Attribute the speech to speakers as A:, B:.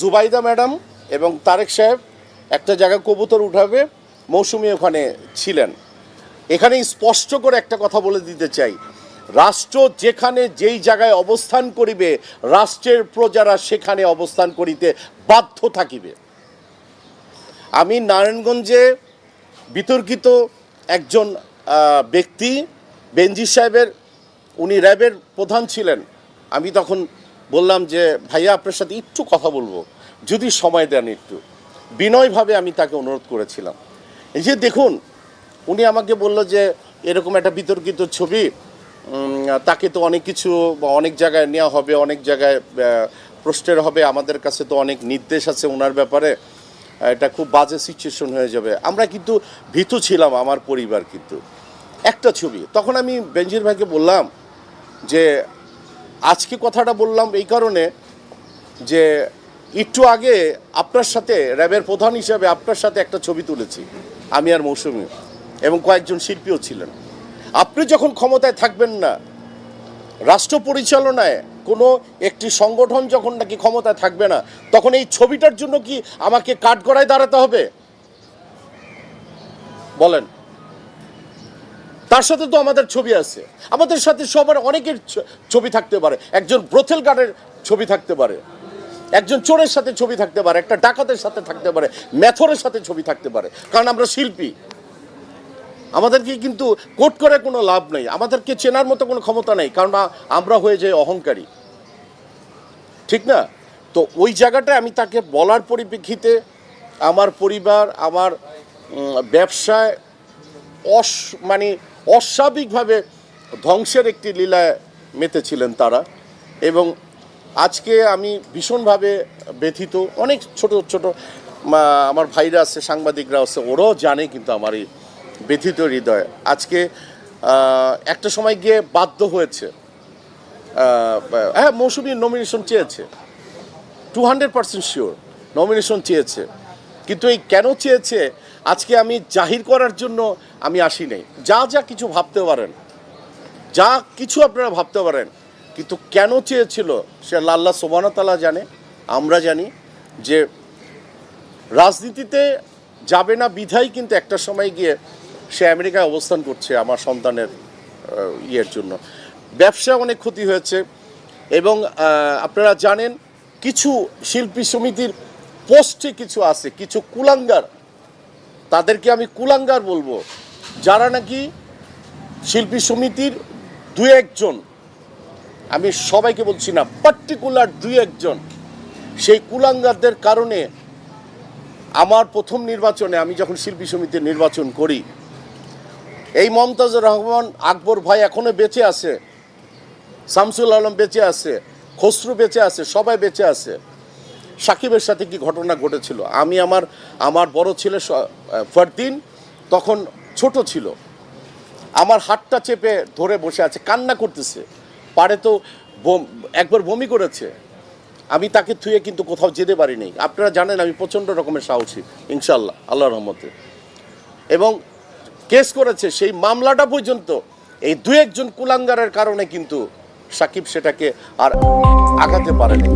A: Zubaida madam এবং তারেক সাহেব একটা জায়গায় কবুতর উঠাবে, মৌসুমি ওখানে ছিলেন। এখানে স্পষ্ট করে একটা কথা বলে দিতে চাই। রাষ্ট্র যেখানে যেই জায়গায় অবস্থান করিবে, রাষ্ট্রের প্রজারা সেখানে অবস্থান করিতে বাধ্য থাকিবে। আমি নারায়ণগঞ্জে বিতর্কিত একজন ব্যক্তি বেনজি সাহেবের, উনি র্যাবের প্রধান ছিলেন। আমি তখন বললাম যে, ভাইয়া, আপনার সাথে একটু কথা বলব, যদি সময় দেন একটু। বিনয়ভাবে আমি তাকে অনুরোধ করেছিলাম। এই যে দেখুন, উনি আমাকে বলল যে, এরকম একটা বিতর্কিত ছবি তাকে তো অনেক কিছু অনেক জায়গায় নেওয়া হবে, অনেক জায়গায় প্রশ্নের হবে, আমাদের কাছে তো অনেক নির্দেশ আছে ওনার ব্যাপারে, এটা খুব বাজে সিচুয়েশন হয়ে যাবে। আমরা কিন্তু ভীতু ছিলাম, আমার পরিবার কিন্তু। একটা ছবি, তখন আমি বেঞ্জির ভাইকে বললাম যে আজকে কথাটা বললাম এই কারণে যে একটু আগে আপনার সাথে, র্যাবের প্রধান হিসাবে আপনার সাথে একটা ছবি তুলেছি, আমি আর মৌসুমি, এবং কয়েকজন শিল্পীও ছিলেন। আপনি যখন ক্ষমতায় থাকবেন না, রাষ্ট্র পরিচালনায় কোনো একটি সংগঠন যখন নাকি ক্ষমতায় থাকবে না, তখন এই ছবিটার জন্য কি আমাকে কাঠগড়ায় দাঁড়াতে হবে? বলেন। তার সাথে তো আমাদের ছবি আছে। আমাদের সাথে সবার অনেকের ছবি থাকতে পারে। একজন ব্রথেল গার্ডের ছবি থাকতে পারে। একজন চোরের সাথে ছবি থাকতে পারে। একটা ডাকাতের সাথে থাকতে পারে। ম্যাথরের সাথে ছবি থাকতে পারে। কারণ আমরা শিল্পী। আমাদেরকে কিন্তু কোট করে কোনো লাভ নেই। আমাদেরকে চেনার মতো কোনো ক্ষমতা নেই। কারণ আমরা হয়ে যাই অহংকারী। ঠিক না? তো ওই জায়গাটায় আমি তাকে বলার পরিপ্রেক্ষিতে আমার পরিবার, আমার ব্যবসায় অস মানে অস্বাভাবিকভাবে ধ্বংসের একটি লীলায় মেতেছিলেন তারা এবং আজকে আমি ভীষণভাবে ব্যথিত। অনেক ছোট ছোট আমার ভাইরা আছে, সাংবাদিকরা আছে, ওরাও জানে কিন্তু আমার এই ব্যথিত হৃদয়। আজকে একটা সময় গিয়ে বাধ্য হয়েছে। হ্যাঁ মৌসুমী নমিনেশন চেয়েছে। Two hundred percent sure nomination চেয়েছে। কিন্তু এই কেন চেয়েছে? আজকে আমি জাহির করার জন্য আমি আসি নাই। যা যা কিছু ভাবতে পারেন। যা কিছু আপনারা ভাবতে পারেন। কিন্তু কেন চেয়েছিল সে লাল্লা সোবানতালা জানে। আমরা জানি যে রাজনীতিতে যাবে না বিধাই কিন্তু একটা সময় গিয়ে সে আমেরিকায় অবস্থান করছে আমার সন্তানের ইয়ের জন্য। ব্যবসা অনেক ক্ষতি হয়েছে এবং আপনারা জানেন কিছু শিল্পী সমিতির পোস্টে কিছু আছে, কিছু কুলাঙ্গার। তাদেরকে আমি কুলাঙ্গার বলব। যারা নাকি শিল্পী সমিতির দু একজন, আমি সবাইকে বলছি না পার্টিকুলার দুই একজন, সেই কুলাঙ্গারদের কারণে আমার প্রথম নির্বাচনে আমি যখন শিল্পী সমিতির নির্বাচন করি, এই মমতাজুর রহমান, আকবর ভাই এখনও বেঁচে আছে, শামসুল আলম বেঁচে আছে, খসরু বেঁচে আছে, সবাই বেঁচে আছে। সাকিবের সাথে কি ঘটনা ঘটেছিল? আমি আমার আমার বড় ছেলে ফরদিন, তখন ছোট ছিল। আমার হাতটা চেপে ধরে বসে আছে, কান্না করতেছে। পারে তো একবার বমি করেছে। আমি তাকে থুয়ে কিন্তু কোথাও যেতে পারিনি আপনারা জানেন আমি প্রচণ্ড রকমের সাহসী ইনশাল্লাহ আল্লাহ রহমতে। এবং কেস করেছে, সেই মামলাটা পর্যন্ত এই দু একজন কুলাঙ্গারের কারণে কিন্তু সাকিব সেটাকে আর আগাতে পারেনি।